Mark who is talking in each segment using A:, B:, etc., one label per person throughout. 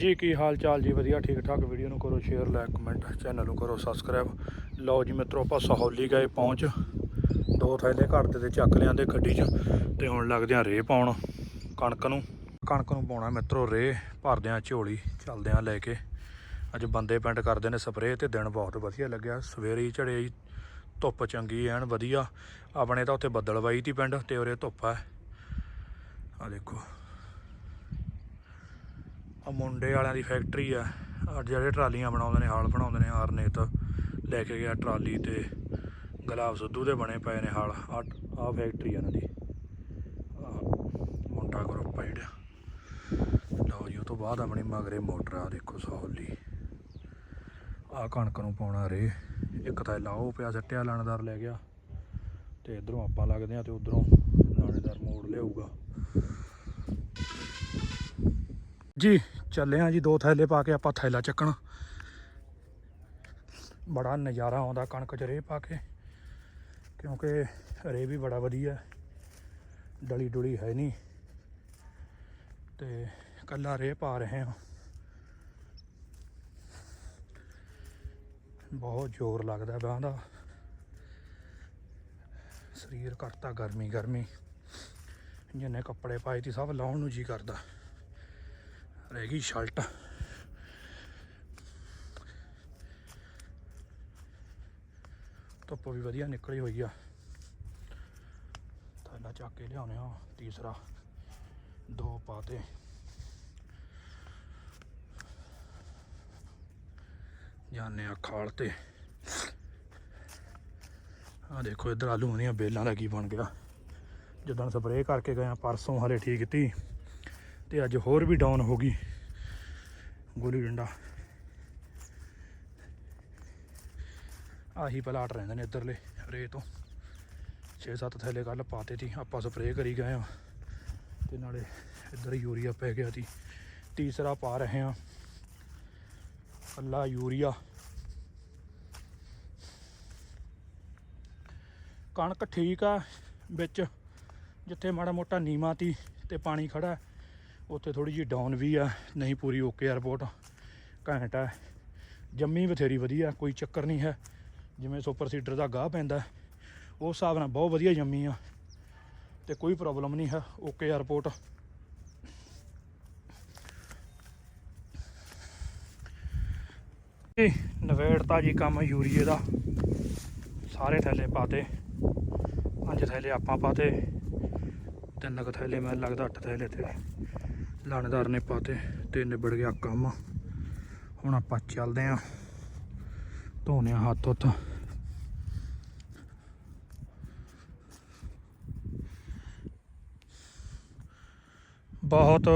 A: ਜੀ, ਕੀ ਹਾਲ ਚਾਲ ਜੀ? ਵਧੀਆ, ਠੀਕ ਠਾਕ। ਵੀਡੀਓ ਨੂੰ ਕਰੋ ਸ਼ੇਅਰ ਲਾਈਕ ਕਮੈਂਟ ਚੈਨਲ ਨੂੰ ਕਰੋ ਸਬਸਕ੍ਰਾਈਬ ਲਓ ਜੀ ਮਿੱਤਰੋ, ਆਪਾਂ ਸਹੌਲੀ ਗਏ ਪਹੁੰਚ। ਦੋ ਥੈਲੇ ਘਰ ਦੇ ਤੇ ਚੱਕ ਲਿਆਂਦੇ ਗੱਡੀ 'ਚ ਤੇ ਹੁਣ ਲੱਗਦੇ ਆ ਰੇਹ ਪਾਉਣ ਕਣਕ ਨੂੰ। ਕਣਕ ਨੂੰ ਪਾਉਣਾ ਮਿੱਤਰੋ ਰੇਹ, ਭਰਦੇ ਆ ਝੋਲੀ, ਚੱਲਦੇ ਆ ਲੈ ਕੇ। ਅੱਜ ਬੰਦੇ ਪਿੰਡ ਕਰਦੇ ਨੇ ਸਪਰੇਅ ਤੇ ਦਿਨ ਬਹੁਤ ਵਧੀਆ ਲੱਗਿਆ। ਸਵੇਰੇ ਹੀ ਝੜੇ ਜੀ, ਧੁੱਪ ਚੰਗੀ ਐਨ ਵਧੀਆ। ਆਪਣੇ ਤਾਂ ਉੱਥੇ ਬੱਦਲਵਾਈ ਤੀ ਪਿੰਡ ਤੇ ਉਰੇ ਧੁੱਪ ਆ। ਆ ਦੇਖੋ। ਆ ਮੁੰਡੇ ਵਾਲਿਆਂ ਦੀ ਫੈਕਟਰੀ ਆ। ਜਿਹੜੇ ਟਰਾਲੀਆਂ ਬਣਾਉਂਦੇ ਨੇ, ਹਾਲ ਬਣਾਉਂਦੇ ਨੇ ਹਰਨੇਤ, ਲੈ ਕੇ ਗਿਆ ਟਰਾਲੀ ਤੇ ਗੁਲਾਬ ਸਿੱਧੂ ਦੇ ਬਣੇ ਪਏ ਨੇ ਹਾਲ। ਆ ਫੈਕਟਰੀ ਆ ਇਹਨਾਂ ਦੀ। ਆਹ ਮੁੰਡਾ ਗਰੁੱਪ ਆ ਜਿਹੜਾ। ਲਓ ਜੀ, ਉਹ ਤੋਂ ਬਾਅਦ ਆਪਣੀ ਮਗਰੇ ਮੋਟਰ ਆ, ਦੇਖੋ ਸਹੌਲੀ। ਆ ਕਣਕ ਨੂੰ ਪਾਉਣਾ ਰੇ। ਇੱਕ ਤਾਂ ਲਾਓ ਪਿਆ, ਸੱਟਿਆ ਲਾਣੇਦਾਰ ਲੈ ਗਿਆ। ਤੇ ਇਧਰੋਂ ਆਪਾਂ ਲੱਗਦੇ ਆ ਤੇ ਉਧਰੋਂ ਲਾਣੇਦਾਰ ਮੋੜ ਲਿਆਊਗਾ। ਜੀ, ਚੱਲੇ ਆ ਜੀ, ਦੋ ਥੈਲੇ ਪਾ ਕੇ ਆਪਾਂ ਥੈਲਾ ਚੱਕਣਾ। ਬੜਾ ਨਜ਼ਾਰਾ ਆਉਂਦਾ ਕਣਕ ਚ ਰੇਹ ਪਾ ਕੇ, ਕਿਉਂਕਿ ਰੇ ਵੀ ਬੜਾ ਵਧੀਆ, ਡਲੀ ਡੁਲੀ ਹੈ ਨਹੀਂ। ਤੇ ਕੱਲਾ ਰੇ ਪਾ ਰਹੇ ਹਾਂ। ਬਹੁਤ ਜ਼ੋਰ ਲੱਗਦਾ ਬਾਹਾਂ ਦਾ। ਸਰੀਰ ਕਰਤਾ ਗਰਮੀ ਗਰਮੀ ਜਿੰਨੇ ਕੱਪੜੇ ਪਾਏ ਤੀ ਸਭ ਲਾਉਣ ਨੂੰ ਜੀ ਕਰਦਾ। ਰਹਿ ਗਈ ਸ਼ਰਟ। ਧੁੱਪ ਵੀ ਵਧੀਆ ਨਿਕਲੀ ਹੋਈ ਆ। ਥੈਲਾ ਚੱਕ ਕੇ ਲਿਆਉਣੇ ਆ, ਤੀਸਰਾ। ਦੋ ਪਾਤੇ। ਜਾਣੇ ਆ ਖਾਲ ਤੇ। ਆ ਦੇਖੋ ਇਧਰ ਆਲੂ ਦੀਆਂ ਬੇਲਾਂ ਦਾ ਕੀ ਬਣ ਗਿਆ। ਜਦੋਂ ਸਪਰੇਅ ਕਰਕੇ ਗਏ ਆ, ਪਰਸੋਂ ਹਲੇ ਠੀਕ ਕੀਤੀ ਤੇ ਅੱਜ ਹੋਰ ਵੀ ਡਾਊਨ ਹੋ ਗਈ। ਗੋਲੀ ਡੰਡਾ। ਆਹੀ ਪਲਾਟ ਰਹਿੰਦੇ ਨੇ ਇੱਧਰਲੇ ਰੇ ਤੋਂ। 6-7 ਥੈਲੇ ਕੱਲ ਪਾਤੇ ਸੀ, ਆਪਾਂ ਸਪਰੇਅ ਕਰੀ ਗਏ ਆ। ਤੇ ਨਾਲੇ ਇੱਧਰ ਯੂਰੀਆ ਪੈ ਗਿਆ ਸੀ। ਤੀਸਰਾ ਪਾ ਰਹੇ ਆ। ਅੱਲਾ ਯੂਰੀਆ। ਕਣਕ ਠੀਕ ਆ ਵਿੱਚ, ਜਿੱਥੇ ਮਾੜਾ ਮੋਟਾ ਨੀਵਾਂ ਤੀ ਤੇ ਪਾਣੀ ਖੜਾ ਉੱਥੇ ਥੋੜੀ ਜੀ ਡਾਊਨ ਵੀ ਆ, ਨਹੀਂ ਪੂਰੀ ਓਕੇ ਆ ਰਿਪੋਰਟ ਘੈਂਟ ਜੰਮੀ ਬਥੇਰੀ ਵਧੀਆ, ਕੋਈ ਚੱਕਰ ਨਹੀਂ ਹੈ। ਜਿਵੇਂ ਸੁਪਰ ਸੀਡਰ ਦਾ ਗਾਹ ਪੈਂਦਾ। ਉਹ ਹਿਸਾਬ ਨਾਲ ਬਹੁਤ ਵਧੀਆ ਜੰਮੀ ਆ। ਤੇ ਕੋਈ ਪ੍ਰੋਬਲਮ ਨਹੀਂ ਹੈ। ਓਕੇ ਆ ਰਿਪੋਰਟ ਨਵੇੜਤਾ ਜੀ ਕੰਮ ਯੂਰੀਏ ਦਾ। ਸਾਰੇ ਥੈਲੇ ਪਾਤੇ। ਪੰਜ ਥੈਲੇ ਆਪਾਂ ਪਾਤੇ। ਤਿੰਨ ਕ ਥੈਲੇ, ਮੈਨੂੰ ਲੱਗਦਾ ਅੱਠ ਥੈਲੇ ਤੇ। ਲਾਣੇਦਾਰ ਨੇ ਪਾਤੇ ਤੇ ਨਿਬੜ ਗਿਆ ਕੰਮ। ਹੁਣ ਆਪਾਂ ਚੱਲਦੇ ਆਂ ਧੋਨੇ ਆ ਹੱਥ ਉੱਤ ਬਹੁਤ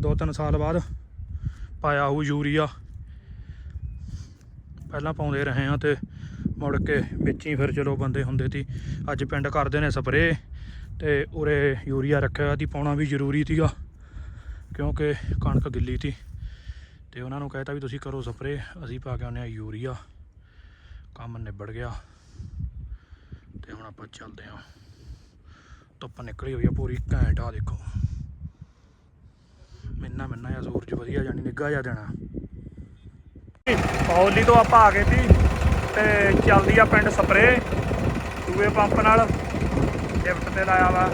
A: ਦੋ ਤਿੰਨ ਸਾਲ ਬਾਅਦ ਪਾਇਆ ਉਹ ਯੂਰੀਆ। ਪਹਿਲਾਂ ਪਾਉਂਦੇ ਰਹੇ ਆ ਤੇ ਮੁੜ ਕੇ ਵਿੱਚ ਹੀ ਫਿਰ ਚਲੋ ਬੰਦੇ ਹੁੰਦੇ ਸੀ, ਅੱਜ ਪਿੰਡ ਕਰਦੇ ਨੇ ਸਪਰੇਅ ਤੇ ਉਰੇ ਯੂਰੀਆ ਰੱਖਿਆ ਹੋਇਆ ਸੀ ਪਾਉਣਾ ਵੀ ਜ਼ਰੂਰੀ ਸੀਗਾ। ਕਿਉਂਕਿ ਕਣਕ ਗਿੱਲੀ ਸੀ ਤੇ ਉਹਨਾਂ ਨੂੰ ਕਹਿਤਾ ਵੀ ਤੁਸੀਂ ਕਰੋ ਸਪਰੇਅ ਅਸੀਂ ਪਾ ਕੇ ਆਉਂਦੇ ਆ ਯੂਰੀਆ। ਕੰਮ ਨਿਬੜ ਗਿਆ ਤੇ ਹੁਣ ਆਪਾਂ ਚੱਲਦੇ ਆ ਧੁੱਪ ਨਿਕਲੀ ਹੋਈ ਆ ਪੂਰੀ, ਘੈਂਟ ਆ ਦੇਖੋ। ਮਿੰਨਾ ਮਿੰਨਾ ਜਾਂ ਸੂਰਜ ਵਧੀਆ ਜਾਨੀ ਨਿੱਘਾ ਜਾ ਦੇਣਾ। ਪੌਲੀ ਤੋਂ ਆਪਾਂ ਆ ਗਏ ਸੀ ਤੇ ਚੱਲਦੀ ਆ ਪਿੰਡ ਸਪਰੇ। ਦੂਏ ਪੰਪ ਨਾਲ ਲਿਫਟ ਤੇ ਲਾਇਆ ਵਾ।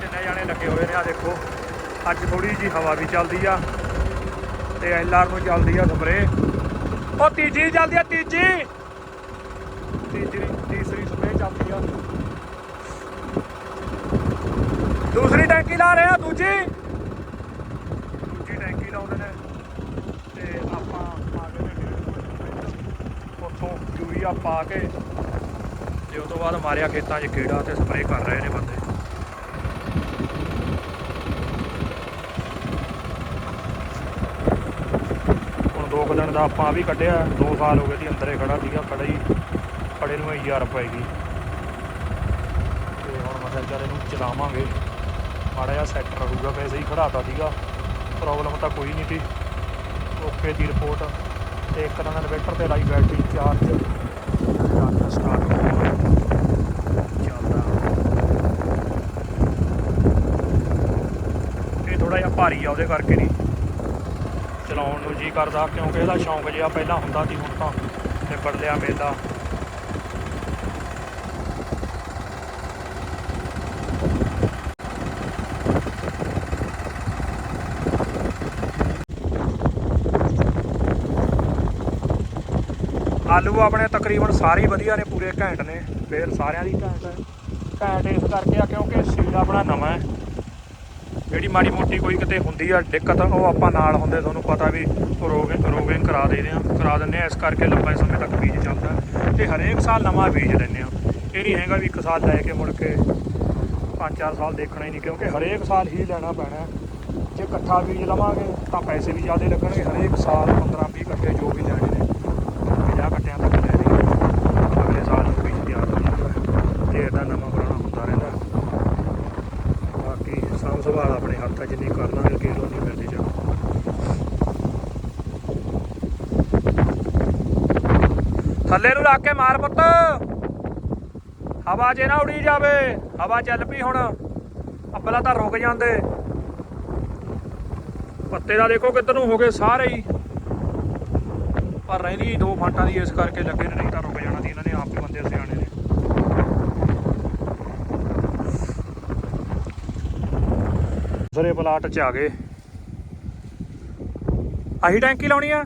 A: ਤਿੰਨੇ ਜਾਣੇ ਲੱਗੇ ਹੋਏ ਨੇ ਆ ਦੇਖੋ। ਅੱਜ ਥੋੜੀ ਜੀ ਹਵਾ ਵੀ ਚੱਲਦੀ ਆ ਤੇ ਐਲਆਰ ਨੂੰ ਚੱਲਦੀ ਆ ਸਪਰੇ ਉਹ ਤੀਜੀ ਚੱਲਦੀ ਆ, ਤੀਜੀ। ਤੀਜੀ, ਤੀਸਰੀ ਸਪਰੇ ਚੱਲਦੀ ਆ। ਦੂਸਰੀ ਟੈਂਕੀ ਲਾ ਰਹੇ ਆ, ਦੂਜੀ। ਦੂਜੀ ਟੈਂਕੀ ਲਾਉਂਦੇ ਨੇ ਤੇ ਆਪਾਂ ਆ ਗਏ ਨੇ ਉੱਥੋਂ ਯੂਰੀਆ ਪਾ ਕੇ ਤੇ ਉਸ ਤੋਂ ਬਾਅਦ ਮਾਰਿਆ ਖੇਤਾਂ 'ਚ ਕੀੜਾ ਤੇ ਸਪਰੇਅ ਕਰ ਰਹੇ ਨੇ ਬੰਦੇ। ਹੁਣ ਦਾ ਆਪਾਂ ਵੀ ਕੱਢਿਆ। 2 ਸਾਲ ਹੋ ਗਏ ਸੀ, ਅੰਦਰੇ ਖੜਾ ਸੀਗਾ, ਖੜਾ ਹੀ। ਖੜੇ ਨੂੰ ਹੀ ਯਾਰ ਪਏਗੀ ਤੇ ਹੁਣ ਮੈਂ ਕਿਹਾ ਚੱਲ ਇਹਨੂੰ ਚਲਾਵਾਂਗੇ। ਮਾੜਾ ਜਿਹਾ ਸੈੱਟ ਰਹੂਗਾ, ਵੈਸੇ ਹੀ ਖੜਾਤਾ ਸੀਗਾ। ਪ੍ਰੋਬਲਮ ਤਾਂ ਕੋਈ ਨਹੀਂ ਸੀ। ਓਕੇ ਦੀ ਰਿਪੋਰਟ ਤੇ ਇੱਕ ਦਿਨ ਇਨਵੇਟਰ ਤੇ ਲਾਈ ਬੈਟਰੀ ਚਾਰਜ ਚਾਰਜ ਸਟਾਰਟ ਚੱਲਦਾ। ਇਹ ਥੋੜਾ ਜਿਹਾ ਭਾਰੀ ਆ, ਉਹਦੇ ਕਰਕੇ ਨਹੀਂ। ਚਲਾਉਣ ਨੂੰ ਜੀ ਕਰਦਾ, ਕਿਉਂਕਿ ਇਹਦਾ ਸ਼ੌਂਕ ਜਿਹਾ ਪਹਿਲਾਂ ਹੁੰਦਾ ਸੀ, ਹੁਣ ਤਾਂ ਨਿਬੜ ਲਿਆ ਮੇਲਾ। ਆਲੂ ਆਪਣੇ ਤਕਰੀਬਨ ਸਾਰੇ ਵਧੀਆ ਨੇ, ਪੂਰੇ ਘੈਂਟ ਨੇ, ਫੇਰ ਸਾਰਿਆਂ ਦੀ ਘੈਂਟ ਹੈ। ਘੈਂਟ ਇਸ ਕਰਕੇ ਆ, ਕਿਉਂਕਿ ਸੀਲ ਆਪਣਾ ਨਵਾਂ ਹੈ। ਜਿਹੜੀ ਮਾੜੀ ਮੋਟੀ ਕੋਈ ਕਿਤੇ ਹੁੰਦੀ ਆ ਦਿੱਕਤ, ਉਹ ਆਪਾਂ ਨਾਲ ਹੁੰਦੇ, ਤੁਹਾਨੂੰ ਪਤਾ ਵੀ ਰੋਗਿੰਗ ਰੋਗਿੰਗ ਕਰਾ ਦੇਦੇ ਆ, ਕਰਾ ਦਿੰਦੇ ਆ, ਇਸ ਕਰਕੇ ਲੰਬੇ ਸਮੇਂ ਤੱਕ ਬੀਜ ਚੱਲਦਾ। ਤੇ ਹਰੇਕ ਸਾਲ ਨਵਾਂ ਬੀਜ ਲੈਂਦੇ ਆ। ਇਹ ਨਹੀਂ ਹੈਗਾ ਵੀ ਇੱਕ ਸਾਲ ਲੈ ਕੇ ਮੁੜ ਕੇ ਪੰਜ ਚਾਰ ਸਾਲ ਦੇਖਣਾ ਹੀ ਨਹੀਂ, ਕਿਉਂਕਿ ਹਰੇਕ ਸਾਲ ਹੀ ਲੈਣਾ ਪੈਣਾ ਜੇ ਇਕੱਠਾ ਬੀਜ ਲਵਾਂਗੇ, ਤਾਂ ਪੈਸੇ ਵੀ ਜ਼ਿਆਦਾ ਲੱਗਣਗੇ। ਹਰੇਕ ਸਾਲ 15 20 ਇਕੱਠੇ ਜੋ ਵੀ ਲੈਣੇ ਨੇ 50 ਇਕੱਠਿਆਂ ਤੱਕ ਲੈ ਲਈ ਅਗਲੇ ਸਾਲ ਨੂੰ ਬੀਜ ਤਿਆਰ ਹੋ ਜਾਂਦਾ ਤੇ ਇਹਦਾ ਨਵਾਂ ਪੁਰਾਣਾ ਹੁੰਦਾ ਰਹਿੰਦਾ ਬਾਕੀ ਸਾਂਭ ਸੰਭਾਲ ਆਪਣੇ ਹੱਥ 'ਚ ਜਿੰਨੀ ਕਰ ਲਾਂਗੇ ਅੱਗੇ ਤੋਂ ਨਹੀਂ ਮਿਲਦੀ ਜਾ ਥੱਲੇ ਨੂੰ ਰੱਖ ਕੇ ਮਾਰ ਪੁੱਤ। ਹਵਾ 'ਚ ਨਾ ਉੜੀ ਜਾਵੇ, ਹਵਾ ਚੱਲ ਪਈ ਹੁਣ। ਅੱਬਲਾ ਤਾਂ ਰੁਕ ਜਾਂਦੇ। ਪੱਤੇ ਦਾ ਦੇਖੋ ਕਿੱਧਰ ਨੂੰ ਹੋ ਗਏ ਸਾਰੇ ਹੀ। ਪਰ ਰਹਿੰਦੀ ਦੋ ਫਾਂਟਾਂ ਦੀ, ਇਸ ਕਰਕੇ ਲੱਗੇ ਨੇ, ਨਹੀਂ ਤਾਂ ਰੁਕ ਜਾਣਾ ਸੀ। ਇਹਨਾਂ ਨੇ ਆਪ ਹੀ ਬੰਦੇ ਸਿਆਣੇ ਨੇ। ਦੂਸਰੇ ਪਲਾਟ 'ਚ ਆ ਗਏ। ਆਹੀ ਟੈਂਕੀ ਲਾਉਣੀ ਆ?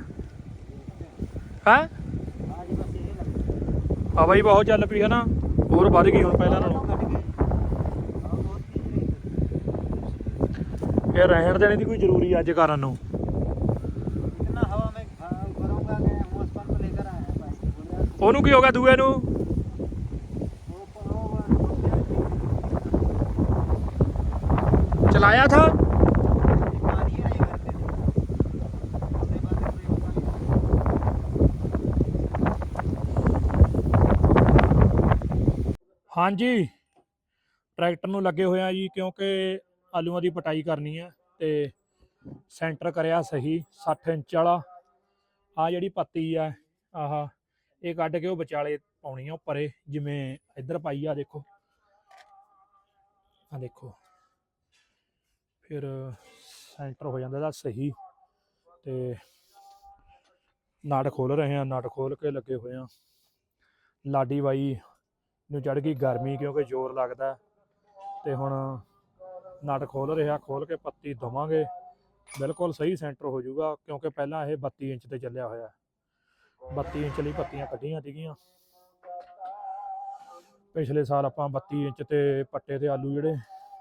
A: ਹੈ? ਆਵਾਈ ਬਹੁਤ ਚੱਲ ਪਈ ਹੈ ਨਾ ਹੋਰ ਵੱਧ ਗਈ ਹੁਣ ਪਹਿਲਾਂ ਨਾਲੋਂ। ਇਹ ਰਹਿਣ ਦੇਣੇ ਦੀ ਕੋਈ ਜ਼ਰੂਰੀ ਅੱਜ ਕਾਰਨ ਨੂੰ।
B: ਇਤਨਾ ਹਵਾ ਮੈਂ ਕਰੂੰਗਾ ਕਿ ਮੋਸ ਪੰਪ ਲੈ ਕੇ ਆਇਆ ਭਾਈ
A: ਉਹਨੂੰ ਕੀ ਹੋ ਗਿਆ ਦੂਏ ਨੂੰ? ਚਲਾਇਆ ਥਾ? ਹਾਂਜੀ। ਟਰੈਕਟਰ ਨੂੰ ਲੱਗੇ ਹੋਏ ਆ ਜੀ ਕਿਉਂਕਿ ਆਲੂਆਂ ਦੀ ਪਟਾਈ ਕਰਨੀ ਹੈ ਤੇ ਸੈਂਟਰ ਕਰਿਆ ਸਹੀ 60 ਇੰਚ ਵਾਲਾ। ਆ ਜਿਹੜੀ ਪੱਤੀ ਆ, ਆਹ ਇਹ ਕੱਢ ਕੇ ਉਹ ਵਿਚਾਲੇ ਪਾਉਣੀ ਆ ਉੱਪਰੇ, ਜਿਵੇਂ ਇੱਧਰ ਪਾਈ ਆ ਦੇਖੋ। ਆ ਦੇਖੋ। ਫਿਰ ਸੈਂਟਰ ਹੋ ਜਾਂਦਾ ਇਹਦਾ ਸਹੀ ਤੇ ਨਟ ਖੋਲ ਰਹੇ ਆ, ਨਟ ਖੋਲ ਕੇ ਲੱਗੇ ਹੋਏ ਆ। ਲਾਡੀ ਬਾਈ ਨੂੰ ਚੜ ਗਈ ਗਰਮੀ ਕਿਉਂਕਿ ਜ਼ੋਰ ਲੱਗਦਾ। ਹੈ। ਤੇ ਹੁਣ ਨਟ ਖੋਲ ਰਿਹਾ ਖੋਲ ਕੇ ਪੱਤੀ ਦਵਾਂਗੇ। ਬਿਲਕੁਲ ਸਹੀ ਸੈਂਟਰ ਹੋ ਜਾਊਗਾ ਕਿਉਂਕਿ ਪਹਿਲਾਂ ਇਹ 32 ਇੰਚ ਤੇ ਚੱਲਿਆ ਹੋਇਆ। ਹੈ। 32 ਇੰਚ ਲਈ ਪੱਤੀਆਂ ਕੱਢੀਆਂ ਸੀਗੀਆਂ। ਪਿਛਲੇ ਸਾਲ ਆਪਾਂ 32 ਇੰਚ ਤੇ ਪੱਟੇ ਤੇ ਆਲੂ ਜਿਹੜੇ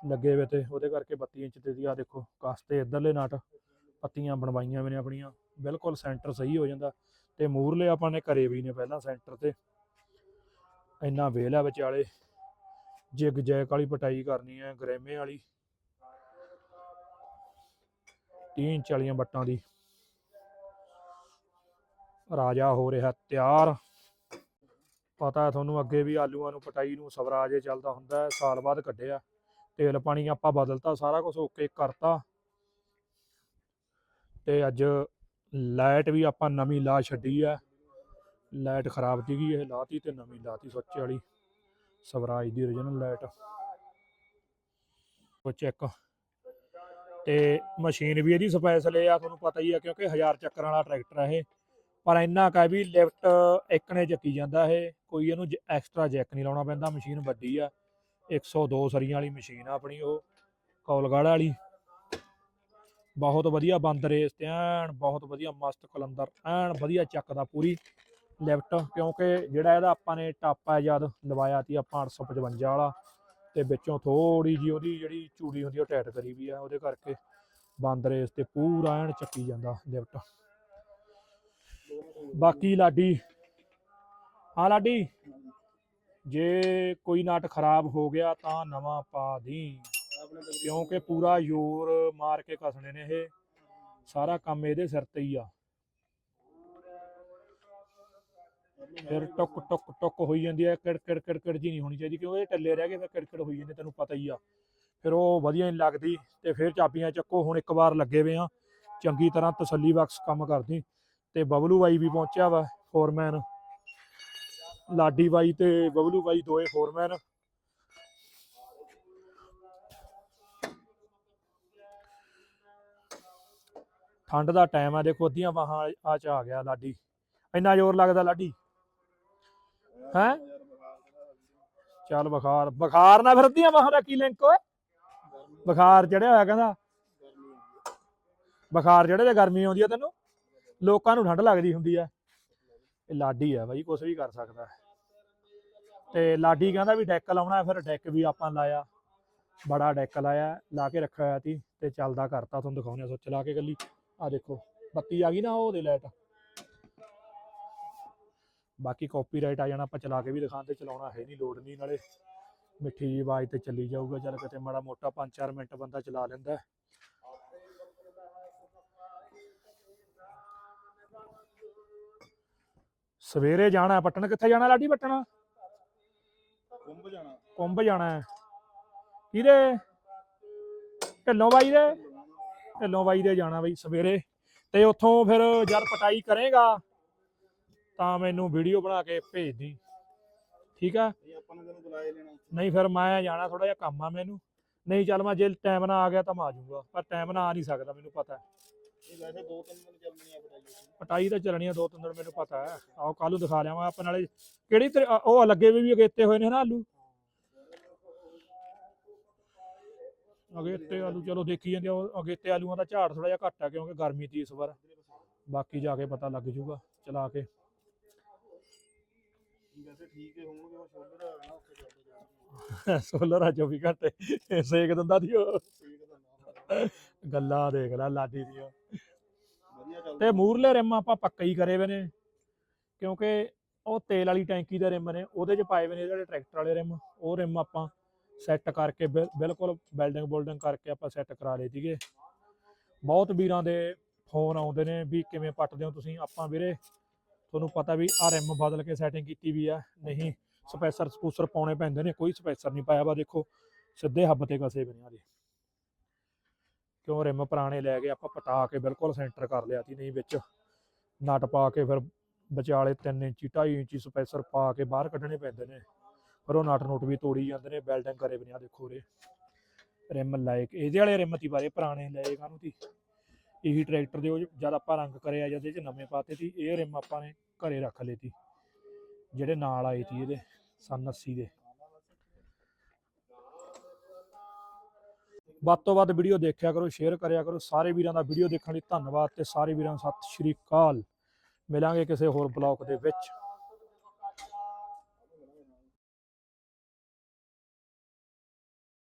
A: ਲੱਗੇ ਹੋਏ ਤੇ ਉਹਦੇ ਕਰਕੇ 32 ਇੰਚ ਤੇ ਦੀ ਆ ਦੇਖੋ, ਕਸਤੇ ਇਧਰਲੇ ਨਟ ਪੱਤੀਆਂ ਬਣਵਾਈਆਂ ਵੀ ਨੇ ਆਪਣੀਆਂ। ਬਿਲਕੁਲ ਸੈਂਟਰ ਸਹੀ ਹੋ ਜਾਂਦਾ। ਤੇ ਮੂਰਲੇ ਆਪਾਂ ਨੇ ਘਰੇ ਵੀ ਨੇ ਪਹਿਲਾਂ ਸੈਂਟਰ ਤੇ। ਇੰਨਾ ਵੇਲ ਆ ਵਿਚਾਲੇ। ਜਿਗ ਜੈਕ ਵਾਲੀ ਪਟਾਈ ਕਰਨੀ ਹੈ ਗਰੇਮੇ ਵਾਲੀ। 30 ਇੰਚ ਵਾਲੀਆਂ ਬੱਟਾਂ ਦੀ। ਰਾਜਾ ਹੋ ਰਿਹਾ ਤਿਆਰ। ਪਤਾ ਤੁਹਾਨੂੰ ਅੱਗੇ ਵੀ ਆਲੂਆਂ ਨੂੰ, ਪਟਾਈ ਨੂੰ ਸਵਰਾਜੇ ਚੱਲਦਾ ਹੁੰਦਾ ਸਾਲ ਬਾਅਦ ਕੱਢਿਆ। ਤੇਲ ਪਾਣੀ ਆਪਾਂ ਬਦਲਤਾ, ਸਾਰਾ ਕੁਝ ਓਕੇ ਕਰਤਾ। ਤੇ ਅੱਜ ਲਾਈਟ ਵੀ ਆਪਾਂ ਨਵੀਂ ਲਾ ਛੱਡੀ ਆ ਲਾਈਟ ਖਰਾਬ ਸੀਗੀ ਇਹ ਲਾਤੀ ਤੇ ਨਵੀਂ ਲਾਤੀ ਸੁੱਚ ਵਾਲੀ। ਸਵਰਾਜ ਦੀ origignal ਲਾਈਟ। ਉਹ ਚੈੱਕ ਤੇ ਮਸ਼ੀਨ ਵੀ ਇਹਦੀ ਸਪੈਸ਼ਲ ਆ, ਤੁਹਾਨੂੰ ਪਤਾ ਹੀ ਆ, ਕਿਉਂਕਿ 1000 ਚੱਕਰਾਂ ਵਾਲਾ ਟਰੈਕਟਰ ਆ ਇਹ। ਪਰ ਇੰਨਾ ਕਾ ਵੀ ਲਿਫਟ ਇੱਕ ਨੇ ਚੱਕੀ ਜਾਂਦਾ ਇਹ, ਕੋਈ ਇਹਨੂੰ ਐਕਸਟਰਾ ਜੈਕ ਨਹੀਂ ਲਾਉਣਾ ਪੈਂਦਾ, ਮਸ਼ੀਨ ਵੱਡੀ ਆ। 102 ਸਰੀਆਂ ਵਾਲੀ ਮਸ਼ੀਨ ਆ ਆਪਣੀ ਉਹ, ਕੌਲਗੜ ਵਾਲੀ। ਬਹੁਤ ਵਧੀਆ ਬੰਦ ਰੇਸ ਤੇ ਐਨ, ਬਹੁਤ ਵਧੀਆ ਮਸਤ ਕਲੰਦਰ, ਐਨ ਵਧੀਆ ਚੱਕਦਾ ਪੂਰੀ। ਲਿਫਟ, ਕਿਉਂਕਿ ਜਿਹੜਾ ਇਹਦਾ ਆਪਾਂ ਨੇ ਟਾਪਾ ਜਦ ਲਵਾਇਆ ਤੀ ਆਪਾਂ 855 ਵਾਲਾ, ਤੇ ਵਿੱਚੋਂ ਥੋੜੀ ਜੀ ਉਹਦੀ ਜਿਹੜੀ ਚੂੜੀ ਹੁੰਦੀ ਉਹ ਟਾਈਟ ਕਰੀ ਵੀ ਆ, ਉਹਦੇ ਕਰਕੇ ਬੰਦ ਇਸ ਤੇ ਪੂਰਾ ਐਨ ਚੱਕੀ ਜਾਂਦਾ ਲਿਫਟ। ਬਾਕੀ ਲਾਡੀ, ਹਾਂ ਲਾਡੀ, ਜੇ ਕੋਈ ਨਟ ਖਰਾਬ ਹੋ ਗਿਆ ਤਾਂ ਨਵਾਂ ਪਾ ਦੀ, ਕਿਉਂਕਿ ਪੂਰਾ ਜ਼ੋਰ ਮਾਰ ਕੇ ਕਸਣੇ ਨੇ ਇਹ, ਸਾਰਾ ਕੰਮ ਇਹਦੇ ਸਿਰ ਤੇ ਹੀ ਆ। ਫਿਰ ਟੁੱਕ ਟੁੱਕ ਟੁੱਕ ਹੋਈ ਜਾਂਦੀ ਹੈ, ਕਿੜ ਕਿੜ ਕਿੜ ਕਿੜ ਜੀ ਨਹੀਂ ਹੋਣੀ ਚਾਹੀਦੀ, ਕਿਉਂਕਿ ਇਹ ਟੱਲੇ ਰਹਿ ਗਏ, ਫਿਰ ਕਿੜ ਕਿੜ ਹੋਈ ਜਾਂਦੀ ਤੈਨੂੰ ਪਤਾ ਹੀ ਆ। ਫਿਰ ਉਹ ਵਧੀਆ ਨਹੀਂ ਲੱਗਦੀ ਤੇ ਫਿਰ ਚਾਬੀਆਂ ਚੱਕੋ, ਹੁਣ ਇੱਕ ਵਾਰ ਲੱਗੇ ਵੇ ਆ। ਚੰਗੀ ਤਰ੍ਹਾਂ ਤਸੱਲੀ ਬਖਸ਼ ਕੰਮ ਕਰਦੀ। ਤੇ ਬਬਲੂ ਬਾਈ ਵੀ ਪਹੁੰਚਿਆ ਵਾ ਫੋਰਮੈਨ ਲਾਡੀ ਬਾਈ ਤੇ ਬਬਲੂ ਬਾਈ ਦੋਏ ਫੋਰਮੈਨ ਠੰਡ ਦਾ ਟਾਈਮ ਆ, ਦੇਖੋ ਅੱਧੀਆਂ ਬਾਹਾਂ ਆ ਚ ਆ ਗਿਆ ਲਾਡੀ। ਇੰਨਾ ਜ਼ੋਰ ਲੱਗਦਾ ਲਾਡੀ? ਹੈ? ਚੱਲ ਬੁਖਾਰ ਬੁਖਾਰ ਨਾਲ ਫਿਰ ਅੱਧੀਆਂ ਬਾਹਾਂ ਦਾ ਕੀ ਲਿੰਕ ਓਏ? ਬੁਖਾਰ ਚੜਿਆ ਹੋਇਆ ਕਹਿੰਦਾ। ਬੁਖਾਰ ਚੜੇ ਤੇ ਗਰਮੀ ਆਉਂਦੀ ਆ ਤੈਨੂੰ? ਲੋਕਾਂ ਨੂੰ ਠੰਡ ਲੱਗਦੀ ਹੁੰਦੀ ਆ। ਇਹ ਲਾਡੀ ਆ ਬਾਈ ਕੁਝ ਵੀ ਕਰ ਸਕਦਾ। ਤੇ ਲਾਡੀ ਕਹਿੰਦਾ ਵੀ ਡੈਕ ਲਾਉਣਾ, ਫਿਰ ਡੈਕ ਵੀ ਆਪਾਂ ਲਾਇਆ। ਬੜਾ ਡੈਕ ਲਾਇਆ, ਲਾ ਕੇ ਰੱਖਿਆ ਹੋਇਆ ਸੀ ਤੇ ਚੱਲਦਾ ਕਰਤਾ, ਤੁਹਾਨੂੰ ਦਿਖਾਉਂਦੇ ਆ ਲਾ ਕੇ ਗੱਲੀ ਆ ਦੇਖੋ, ਬੱਤੀ ਆ ਗਈ ਨਾ ਉਹ ਦੇ ਲਾਈਟ ਬਾਕੀ ਕਾਪੀਰਾਈਟ ਆ ਜਾਣਾ ਆਪਾਂ ਚਲਾ ਕੇ ਵੀ ਦਿਖਾਉਣ ਤੇ ਚਲਾਉਣਾ ਹੈ ਨਹੀਂ ਲੋਡ ਨਹੀਂ ਨਾਲੇ ਮਿੱਠੀ ਜੀ ਆਵਾਜ਼ ਤੇ ਚੱਲੀ ਜਾਊਗਾ ਚੱਲ ਕਿਤੇ ਮਾੜਾ ਮੋਟਾ 5-4 ਮਿੰਟ ਬੰਦਾ ਚਲਾ ਲੈਂਦਾ। ਸਵੇਰੇ ਜਾਣਾ ਪੱਟਣ ਕਿੱਥੇ ਜਾਣਾ ਲਾਡੀ ਪੱਟਣ?
B: ਕੁੰਭ ਜਾਣਾ।
A: ਕੁੰਭ ਜਾਣਾ ਕਿਹਦੇ? ਢਿੱਲੋਂ ਬਾਈ ਦੇ? ਢਿੱਲੋਂ ਬਾਈ ਦੇ ਜਾਣਾ ਬਈ ਸਵੇਰੇ। ਤੇ ਉੱਥੋਂ ਫਿਰ ਜਦ ਪਟਾਈ ਕਰੇਗਾ ਤਾਂ ਮੈਨੂੰ ਵੀਡੀਓ ਬਣਾ ਕੇ ਭੇਜ ਦੀ ਠੀਕ ਆ?
B: ਇਹ ਆਪਾਂ ਨੇ ਤੈਨੂੰ ਬੁਲਾਏ ਲੈਣਾ
A: ਨਹੀਂ ਫਿਰ ਮੈਂ ਜਾਣਾ ਥੋੜਾ ਜਿਹਾ ਕੰਮ ਆ ਮੈਨੂੰ। ਨਹੀਂ ਚੱਲ ਮੈਂ ਜੇ ਟਾਈਮ ਨਾਲ ਆ ਗਿਆ ਤਾਂ ਮੈਂ ਆ ਜਾਊਂਗਾ ਪਰ ਟਾਈਮ ਨਾਲ ਆ ਨਹੀਂ ਸਕਦਾ ਮੈਨੂੰ ਪਤਾ ਹੈ।
B: ਇਹ ਵੈਸੇ ਦੋ ਤਿੰਨ ਦਿਨ ਚੱਲਣੀ ਆ ਬਟਾਈ
A: ਪਟਾਈ ਤਾਂ ਚੱਲਣੀ ਆ ਦੋ ਤਿੰਨ ਦਿਨ ਮੈਨੂੰ ਪਤਾ ਹੈ। ਆਓ ਕੱਲ ਨੂੰ ਦਿਖਾ ਲਿਆਵਾਂ ਆਪਾਂ ਨਾਲੇ। ਕਿਹੜੀ ਤਰੀ- ਅ, ਉਹ ਲੱਗੇ ਵੀ ਵੀ ਅਗੇਤੇ ਹੋਏ ਨੇ ਨਾ ਆਲੂ? ਅਗੇਤੇ ਆਲੂ ਚਲੋ ਦੇਖੀ ਜਾਂਦੇ ਆ, ਉਹ ਅਗੇਤੇ ਆਲੂਆਂ ਦਾ ਝਾੜ ਥੋੜਾ ਜਿਹਾ ਘੱਟ ਆ ਕਿਉਂਕਿ ਗਰਮੀ ਤੀ ਇਸ ਵਾਰ। ਬਾਕੀ ਜਾ ਕੇ ਪਤਾ ਲੱਗ ਜੂਗਾ ਚਲਾ ਕੇ।
B: ਵੈਸੇ ਠੀਕ ਹੀ ਹੋਣਗੇ ਉਹ ਸ਼ੋਲਡਰ ਆ ਨਾ ਉੱਥੇ ਚੱਲਦੇ ਜਾਣਗੇ
A: ਸੋਲਰ ਆ 24 ਘੰਟੇ ਸੇਕ ਦਿੰਦਾ ਦੀ ਉਹ।
B: ਠੀਕ
A: ਗੱਲਾਂ ਦੇਖ ਲੈ ਲਾਡੀ ਦੀਆਂ।
B: ਵਧੀਆ ਚੱਲਦਾ।
A: ਤੇ ਮੂਰਲੇ ਰਿਮ ਆਪਾਂ ਪੱਕਾ ਹੀ ਕਰੇ ਵੇ ਨੇ ਕਿਉਂਕਿ ਉਹ ਤੇਲ ਵਾਲੀ ਟੈਂਕੀ ਦੇ ਰਿਮ ਨੇ ਉਹਦੇ 'ਚ ਪਾਏ ਵੇ ਨੇ ਜਿਹੜੇ ਟਰੈਕਟਰ ਵਾਲੇ ਰਿਮ ਉਹ ਰਿਮ ਆਪਾਂ ਸੈੱਟ ਕਰਕੇ ਬਿਲ- ਬਿਲਕੁਲ ਬਿਲਡਿੰਗ ਬੋਲਡਿੰਗ ਕਰਕੇ ਆਪਾਂ ਸੈੱਟ ਕਰਾ ਲਏ ਸੀਗੇ। ਬਹੁਤ ਵੀਰਾਂ ਦੇ ਫੋਨ ਆਉਂਦੇ ਨੇ ਵੀ ਕਿਵੇਂ ਪੱਟਦੇ ਹੋ ਤੁਸੀਂ ਆਪਾਂ ਵੀਰੇ ਤੁਹਾਨੂੰ ਪਤਾ ਵੀ ਆ ਬਦਲ ਕੇ ਸੈਟਿੰਗ ਕੀਤੀ ਵੀ ਆ, ਨਹੀਂ ਸਪੈਸਰ ਸਪੂਸਰ ਪਾਉਣੇ ਪੈਂਦੇ ਨੇ, ਕੋਈ ਸਪੈਸਰ ਨਹੀਂ ਪਾਇਆ ਵਾ, ਦੇਖੋ, ਸਿੱਧੇ ਹੱਬ ਤੇ ਕਸੇ ਬਣੇ ਦੇ ਕਿਉਂ ਰਿਮ ਪੁਰਾਣੇ ਲੈ ਗਏ, ਆਪਾਂ ਪਟਾ ਕੇ ਬਿਲਕੁਲ ਸੈਂਟਰ ਕਰ ਲਿਆ ਸੀ, ਨਹੀਂ ਵਿੱਚ ਨਟ ਪਾ ਕੇ ਫਿਰ ਵਿਚਾਲੇ 3 ਇੰਚੀ 2.5 ਇੰਚੀ ਸਪੈਸਰ ਪਾ ਕੇ ਬਾਹਰ ਕੱਢਣੇ ਪੈਂਦੇ ਨੇ। ਪਰ ਉਹ ਨਟ ਨੋਟ ਵੀ ਤੋੜੀ ਜਾਂਦੇ ਨੇ ਬੈਲਡਿੰਗ ਕਰੇ ਬਣੇ ਆ, ਦੇਖੋ ਰੇ ਰਿਮ ਲਾਏ ਇਹਦੇ ਵਾਲੇ ਰਿਮ ਤੀ ਬਾਰੇ ਪੁਰਾਣੇ ਲਏ ਕਾਹਨੂੰ ਤੀ? ਇਹੀ ਟਰੈਕਟਰ ਦੇ ਉਹ ਜਦ ਆਪਾਂ ਰੰਗ ਕਰਿਆ ਜਦ ਇਹ ਚ ਨਵੇਂ ਪਾਤੇ ਸੀ, ਇਹ ਰਿਮ ਆਪਾਂ ਨੇ ਘਰੇ ਰੱਖ ਲਏ ਤੀ ਜਿਹੜੇ ਨਾਲ ਆਏ ਸੀ ਇਹਦੇ, ਸਨ 80 ਦੇ। ਵੱਧ ਤੋਂ ਵੱਧ ਵੀਡੀਓ ਦੇਖਿਆ ਕਰੋ ਸ਼ੇਅਰ ਕਰਿਆ ਕਰੋ। ਸਾਰੇ ਵੀਰਾਂ ਦਾ ਵੀਡੀਓ ਦੇਖਣ ਲਈ ਧੰਨਵਾਦ ਤੇ ਸਾਰੇ ਵੀਰਾਂ ਨੂੰ ਸਤਿ ਸ਼੍ਰੀ ਅਕਾਲ। ਮਿਲਾਂਗੇ ਕਿਸੇ ਹੋਰ ਬਲੌਗ ਦੇ ਵਿੱਚ।